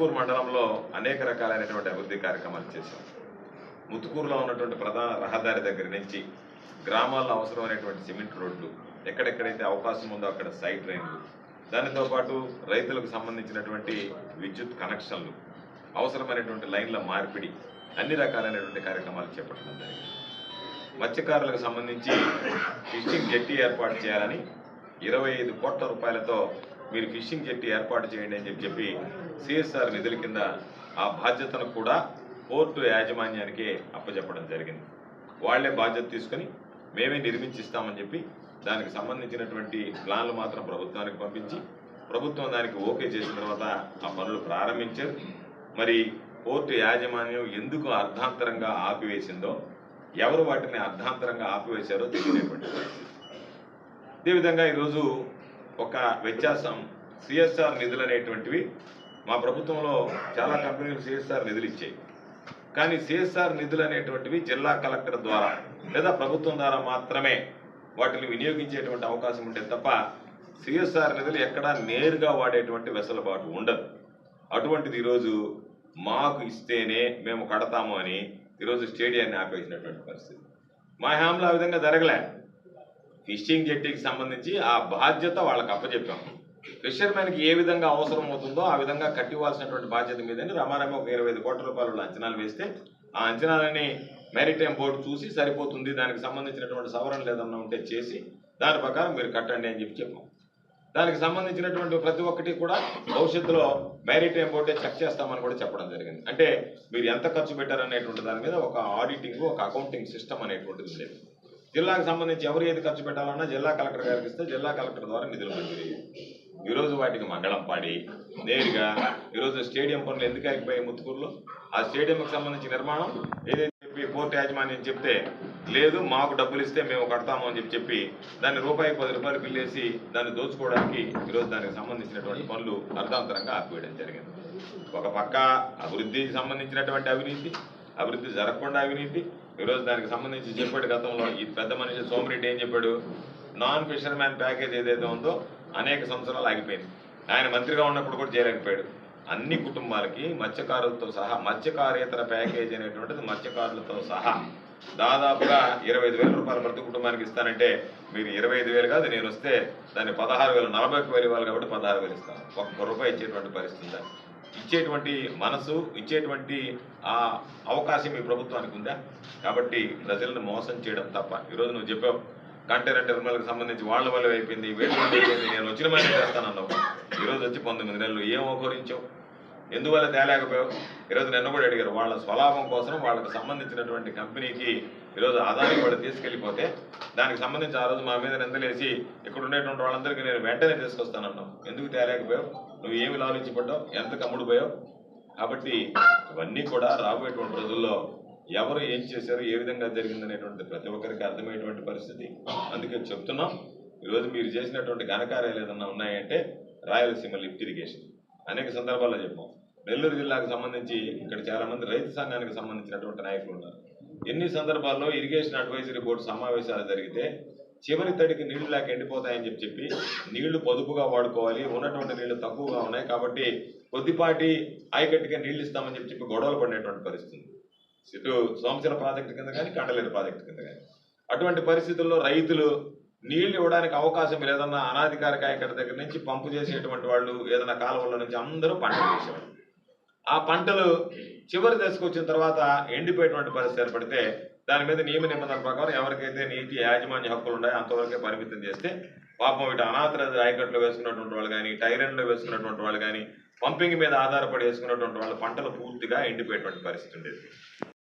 ముత్తుకూరు మండలంలో అనేక రకాలైనటువంటి అభివృద్ధి కార్యక్రమాలు చేశాం. ముత్తుకూరులో ఉన్నటువంటి ప్రధాన రహదారి దగ్గర నుంచి గ్రామాల్లో అవసరమైనటువంటి సిమెంట్ రోడ్లు ఎక్కడెక్కడైతే అవకాశం ఉందో అక్కడ సైడ్ రైన్లు దానితో పాటు రైతులకు సంబంధించినటువంటి విద్యుత్ కనెక్షన్లు అవసరమైనటువంటి లైన్ల మార్పిడి అన్ని రకాలైనటువంటి కార్యక్రమాలు చేపట్టడం జరిగింది. మత్స్యకారులకు సంబంధించి ఫిషింగ్ జెట్టి ఏర్పాటు చేయాలని ఇరవై ఐదు కోట్ల రూపాయలతో మీరు ఫిషింగ్ జెట్టి ఏర్పాటు చేయండి అని చెప్పి చెప్పి సిఎస్ఆర్ నిధుల కింద ఆ బాధ్యతను కూడా పోర్టు యాజమాన్యానికి అప్పచెప్పడం జరిగింది. వాళ్ళే బాధ్యత తీసుకొని మేమే నిర్మించిస్తామని చెప్పి దానికి సంబంధించినటువంటి ప్లాన్లు మాత్రం ప్రభుత్వానికి పంపించి ప్రభుత్వం దానికి ఓకే చేసిన తర్వాత ఆ పనులు ప్రారంభించారు. మరి పోర్టు యాజమాన్యం ఎందుకు అర్ధాంతరంగా ఆపివేసిందో ఎవరు వాటిని అర్ధాంతరంగా ఆపివేశారో తెలియనటువంటి పరిస్థితి. అదేవిధంగా ఈరోజు ఒక వ్యత్యాసం సిఎస్ఆర్ నిధులు అనేటువంటివి మా ప్రభుత్వంలో చాలా కంపెనీలు సిఎస్ఆర్ నిధులు ఇచ్చాయి. కానీ సిఎస్ఆర్ నిధులు అనేటువంటివి జిల్లా కలెక్టర్ ద్వారా లేదా ప్రభుత్వం ద్వారా మాత్రమే వాటిని వినియోగించేటువంటి అవకాశం ఉంటే తప్ప సిఎస్ఆర్ నిధులు ఎక్కడా నేరుగా వాడేటువంటి వెసులుబాటు ఉండదు. అటువంటిది ఈరోజు మాకు ఇస్తేనే మేము కడతాము అని ఈరోజు స్టేడియాన్ని ఆపేసినటువంటి పరిస్థితి. మా హ్యాంలో ఆ విధంగా జరగలే. ఫిషింగ్ జెట్టీకి సంబంధించి ఆ బాధ్యత వాళ్ళకి అప్పచెప్పాం ఫిషర్మెన్కి ఏ విధంగా అవసరం అవుతుందో ఆ విధంగా కట్టివ్వాల్సినటువంటి బాధ్యత మీదని రమారమ్మ ఒక ఇరవై ఐదు కోట్ల రూపాయలు అంచనాలు వేస్తే ఆ అంచనాలని మెరిటైమ్ బోర్డు చూసి సరిపోతుంది దానికి సంబంధించినటువంటి సవరణ లేదన్నా ఉంటే చేసి దాని ప్రకారం మీరు కట్టండి అని చెప్పి చెప్పాం. దానికి సంబంధించినటువంటి ప్రతి ఒక్కటి కూడా భవిష్యత్తులో మ్యారిటైమ్ బోర్డే చెక్ చేస్తామని కూడా చెప్పడం జరిగింది. అంటే మీరు ఎంత ఖర్చు పెట్టారనేటువంటి దాని మీద ఒక ఆడిటింగ్ ఒక అకౌంటింగ్ సిస్టమ్ అనేటువంటిది లేదు జిల్లాకు సంబంధించి ఎవరు ఏది ఖర్చు పెట్టాలన్నా జిల్లా కలెక్టర్ గారికి ఇస్తే జిల్లా కలెక్టర్ ద్వారా నిధులు మంజూరు ఈరోజు వాటికి మండలం పాడి నేరుగా ఈరోజు స్టేడియం పనులు ఎందుకు ఆగిపోయాయి ముత్తుకూరులో? ఆ స్టేడియంకి సంబంధించి నిర్మాణం ఏదైతే చెప్పి కోర్టు యాజమాన్యం చెప్తే లేదు మాకు డబ్బులు ఇస్తే మేము కడతాము అని చెప్పి చెప్పి దాన్ని రూపాయి పది రూపాయలు పిల్లేసి దాన్ని దోచుకోవడానికి ఈరోజు దానికి సంబంధించినటువంటి పనులు అర్ధాంతరంగా ఆపివేయడం జరిగింది. ఒక పక్క అభివృద్ధికి సంబంధించినటువంటి అవినీతి అభివృద్ధి జరగకుండా అవినీతి. ఈరోజు దానికి సంబంధించి చెప్పాడు గతంలో ఈ పెద్ద మనిషి సోమిరెడ్డి ఏం చెప్పాడు? నాన్ ఫిషర్మ్యాన్ ప్యాకేజ్ ఏదైతే ఉందో అనేక సంవత్సరాలు ఆగిపోయింది. ఆయన మంత్రిగా ఉన్నప్పుడు కూడా చేయలేకపోయాడు. అన్ని కుటుంబాలకి మత్స్యకారులతో సహా మత్స్యకారేతర ప్యాకేజ్ అనేటువంటిది మత్స్యకారులతో సహా దాదాపుగా ఇరవై ఐదు వేల రూపాయలు ప్రతి కుటుంబానికి ఇస్తానంటే మీరు ఇరవై ఐదు వేలు కాదు నేను వస్తే దాన్ని పదహారు వేలు నలభై ఒక్క వేలు ఇవ్వాలి కాబట్టి పదహారు వేలు ఇస్తాను. ఒక్క రూపాయి ఇచ్చేటువంటి పరిస్థితి ఇచ్చేటువంటి మనసు ఇచ్చేటువంటి ఆ అవకాశం ఈ ప్రభుత్వానికి ఉందా? కాబట్టి ప్రజలను మోసం చేయడం తప్ప. ఈరోజు నువ్వు చెప్పావు కంటైనర్ టెర్మినల్కి సంబంధించి వాళ్ళ వల్ల అయిపోయింది వేడి అయిపోయింది నేను వచ్చిన మైన చేస్తానన్నావు. ఈరోజు వచ్చి పంతొమ్మిది నెలలు ఏం ఓకరించావు ఎందువల్ల తేలేకపోయావు? ఈరోజు నిన్న కూడా అడిగారు వాళ్ళ స్వలాభం కోసం వాళ్ళకి సంబంధించినటువంటి కంపెనీకి ఈరోజు ఆదాయం వాళ్ళు తీసుకెళ్ళిపోతే దానికి సంబంధించి ఆ రోజు మా మీద నిందలేసి ఇక్కడ ఉండేటువంటి వాళ్ళందరికీ నేను వెంటనే తీసుకొస్తానన్నావు ఎందుకు తేలేకపోయావు? నువ్వు ఏమి లాలించబడ్డావు? ఎంత కమ్ముడు పోయావు కాబట్టి ఇవన్నీ కూడా రాబోయేటువంటి రోజుల్లో ఎవరు ఏం చేశారు ఏ విధంగా జరిగిందనేటువంటి ప్రతి ఒక్కరికి అర్థమయ్యేటువంటి పరిస్థితి. అందుకే చెప్తున్నాం ఈరోజు మీరు చేసినటువంటి ఘనకార్యాలు ఏదన్నా ఉన్నాయంటే రాయలసీమ లిఫ్ట్ ఇరిగేషన్. అనేక సందర్భాల్లో చెప్పాం. నెల్లూరు జిల్లాకు సంబంధించి ఇక్కడ చాలా మంది రైతు సంఘానికి సంబంధించినటువంటి నాయకులు ఉన్నారు. ఎన్ని సందర్భాల్లో ఇరిగేషన్ అడ్వైజరీ బోర్డు సమావేశాలు జరిగితే చివరి తడికి నీళ్ళు లేక ఎండిపోతాయని చెప్పి చెప్పి నీళ్ళు పొదుపుగా వాడుకోవాలి ఉన్నటువంటి నీళ్ళు తక్కువగా ఉన్నాయి కాబట్టి కొద్దిపాటి ఆయకట్టుగా నీళ్ళు ఇస్తామని చెప్పి చెప్పి గొడవలు పడినటువంటి పరిస్థితి. ఇటు సోమశిల ప్రాజెక్టు కింద కానీ కండలేరు ప్రాజెక్టు కింద కానీ. అటువంటి పరిస్థితుల్లో రైతులు నీళ్ళు ఇవ్వడానికి అవకాశం లేదన్న అనాధికారిక ఆయకట్ట దగ్గర నుంచి పంపు చేసేటువంటి వాళ్ళు ఏదైనా కాలువల నుంచి అందరూ పంట చేసేవాళ్ళు ఆ పంటలు చివరి దశకు వచ్చిన తర్వాత ఎండిపోయేటువంటి పరిస్థితి ఏర్పడితే దాని మీద నియమ నిబంధనల ప్రకారం ఎవరికైతే నీటి యాజమాన్య హక్కులు ఉన్నాయో అంతవరకే పరిమితం చేస్తే పాపం ఇటు అనాథర ఆయకట్లు వేసుకున్నటువంటి వాళ్ళు కానీ టైరన్లో వేసుకున్నటువంటి వాళ్ళు కానీ పంపింగ్ మీద ఆధారపడి వేసుకున్నటువంటి వాళ్ళ పంటలు పూర్తిగా ఎండిపోయేటువంటి పరిస్థితి ఉండేది.